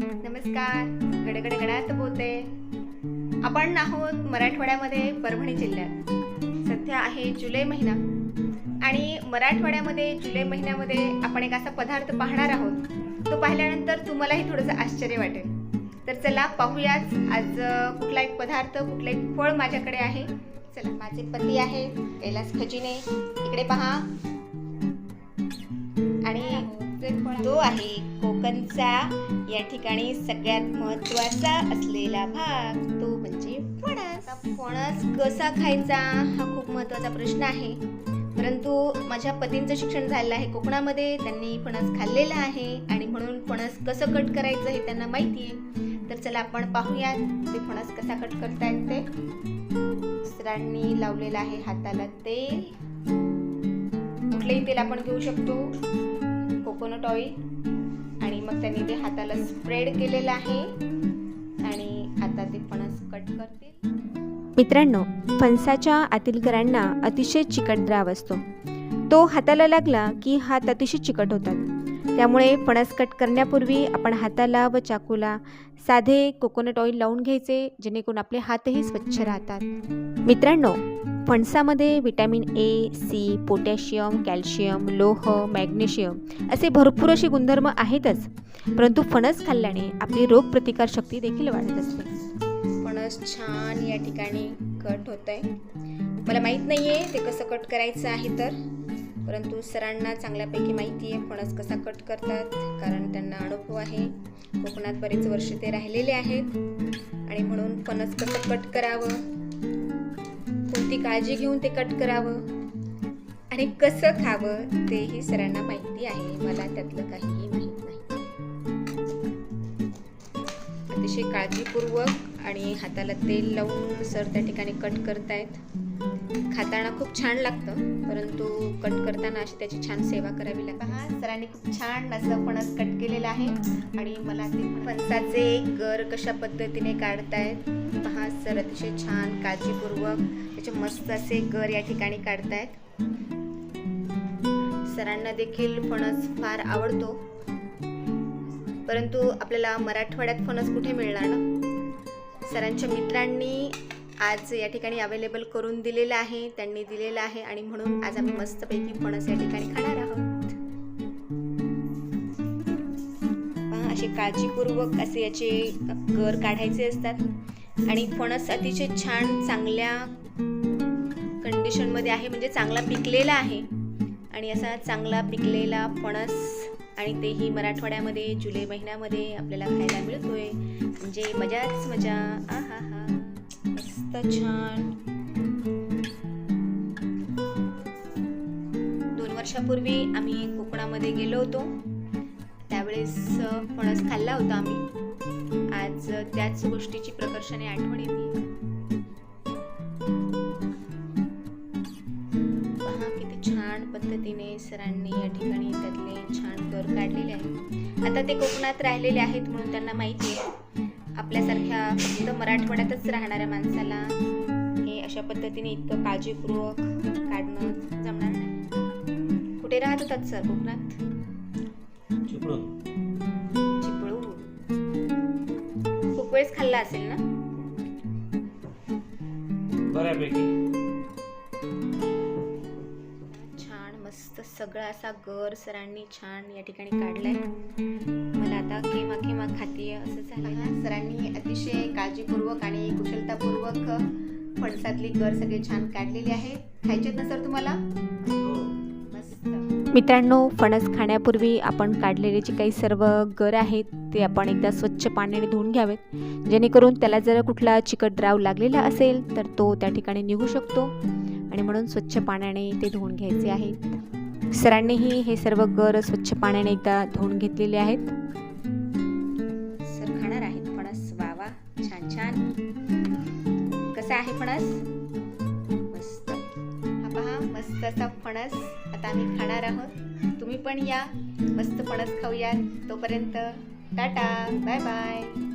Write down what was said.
नमस्कार. गडगड गडात बोलते. आपण आहोत मराठवाड्यामध्ये परभणी जिल्ह्यात. सध्या आहे जुलै महिना. आणि मराठवाड्यामध्ये जुलै महिन्यामध्ये आपण एक असा पदार्थ पाहणार आहोत. तो पाहिल्यानंतर तुम्हालाही थोडंसं आश्चर्य वाटेल. तर चला पाहूयाच. आज कुठला एक पदार्थ कुठलं एक फळ माझ्याकडे आहे. चला माझे पती आहे. कैलास खजिने. इकडे पहा. आणि तो आहे कोकणचा या ठिकाणी सगळ्यात महत्त्वाचा असलेला भाग तो म्हणजे फणस. फणस कसा खायचा हा खूप महत्त्वाचा प्रश्न आहे. परंतु माझ्या पतींचं शिक्षण झालेलं आहे कोकणामध्ये त्यांनी फणस खाल्लेला आहे आणि म्हणून फणस कसं कट करायचं हे त्यांना माहिती आहे. तर चला आपण पाहूया ते फणस कसा कट करता ते. सरांनी लावलेलं आहे हाताला तेल. कुठलेही तेल आपण घेऊ शकतो. कोकोनट ऑइल आणि मग त्यांनी ते हाताला स्प्रेड केलेलं आहे. आणि आता ते फणस कट करतील. मित्रांनो फणसाच्या आतील गरांना अतिशय चिकट द्राव असतो. तो हाताला लागला की हात अतिशय चिकट होतात. त्यामुळे फणस कट करण्यापूर्वी आपण हाताला व चाकूला साधे कोकोनट ऑइल लावून घ्यायचे जेणेकरून आपले हातही स्वच्छ राहतात. मित्रांनो फणसामध्ये vitamin A C potassium calcium लोह मॅग्नेशियम असे भरपूर असे गुणधर्म आहेतच. परंतु फणस खाल्ल्याने आपली रोगप्रतिकारशक्ती देखील वाढत असते. फणस छान या ठिकाणी कट होत आहे मला माहीत नाही आहे ते कसं कट करायचं आहे तर. परंतु सरांना चांगल्यापैकी माहिती आहे फणस कसा कट करतात कारण त्यांना अनुभव आहे. कोकणात बरेच वर्ष ते राहिलेले आहेत. आणि म्हणून फणस कसं कट करावं? कोणती काळजी घेऊन ते कट करावं? आणि कसं खावं तेही सरांना माहिती आहे. मला त्यातलं काहीही माहीत नाही. अतिशय काळजीपूर्वक आणि हाताला तेल लावून सर त्या ठिकाणी कट करतायत. खाताना खूप छान लागतं परंतु कट करताना अशी त्याची छान सेवा करावी लागते. हा सरांनी खूप छान असं फणस कट केलेलं आहे आणि मला ते फणसाचे गर कशा पद्धतीने काढतायत पहा सर अतिशय छान काळजीपूर्वक त्याचे मस्त असे गर या ठिकाणी काढतायत. सरांना देखील फणस फार आवडतो परंतु आपल्याला मराठवाड्यात फणस कुठे मिळणार ना? सरांच्या मित्रांनी आज या ठिकाणी अवेलेबल करून दिलेलं आहे त्यांनी दिलेलं आहे आणि म्हणून आज आम्ही मस्तपैकी फणस या ठिकाणी खाणार आहोत. असे काळजीपूर्वक असे याचे गर काढायचे असतात. आणि फणस अतिशय छान चांगल्या कंडिशनमध्ये आहे म्हणजे चांगला पिकलेला आहे. आणि असा चांगला पिकलेला फणस आणि तेही मराठवाड्यामध्ये जुलै महिन्यामध्ये आपल्याला खायला मिळतोय. म्हणजे मजाच मजा. आ हा हा. मस्त छान. दोन वर्षापूर्वी आम्ही कोकणामध्ये गेलो होतो. त्यावेळेस फणस खाल्ला होता आम्ही. आज त्याच गोष्टीची प्रकर्षाने आठवण येते. पहा किती छान पद्धतीने सरांनी या ठिकाणी त्यातले छान कर काढलेले आहेत. आता ते कोकणात राहिलेले आहेत म्हणून त्यांना माहिती आहे. आपल्यासारख्या फक्त मराठवाड्यातच राहणाऱ्या माणसाला हे अशा पद्धतीने इतकं काळजीपूर्वक काढणं जमणार नाही. कुठे राहत होतात सर? कोकणात? चिपळूण. चिपळूण. खूप वेळेस खाल्ला असेल ना? बऱ्यापैकी. छान मस्त सगळा असा गर सरांनी छान या ठिकाणी काढलाय. आता केमा केमा खातीये असं झालं सरांनी अतिशय काळजीपूर्वक आणि कुशलतापूर्वक फणसातली गर सगळे छान काढलेली आहे. खायचेत ना सर तुम्हाला? मित्रांनो फणस खाण्यापूर्वी आपण काढलेले जे काही सर्व गर आहेत ते आपण एकदा स्वच्छ पाण्याने धुवून घ्यावेत. जेणेकरून त्याला जर कुठला चिकट द्राव लागलेला असेल तर तो त्या ठिकाणी निघू शकतो. आणि म्हणून स्वच्छ पाण्याने ते धुवून घ्यायचे आहेत. सरांनीही हे सर्व गर स्वच्छ पाण्याने एकदा धुवून घेतलेले आहेत. फणस. मस्त. हा पहा मस्त असा फणस. आता आम्ही खाणार आहोत. तुम्ही पण या. मस्त फणस खाऊया तोपर्यंत टाटा. Bye bye.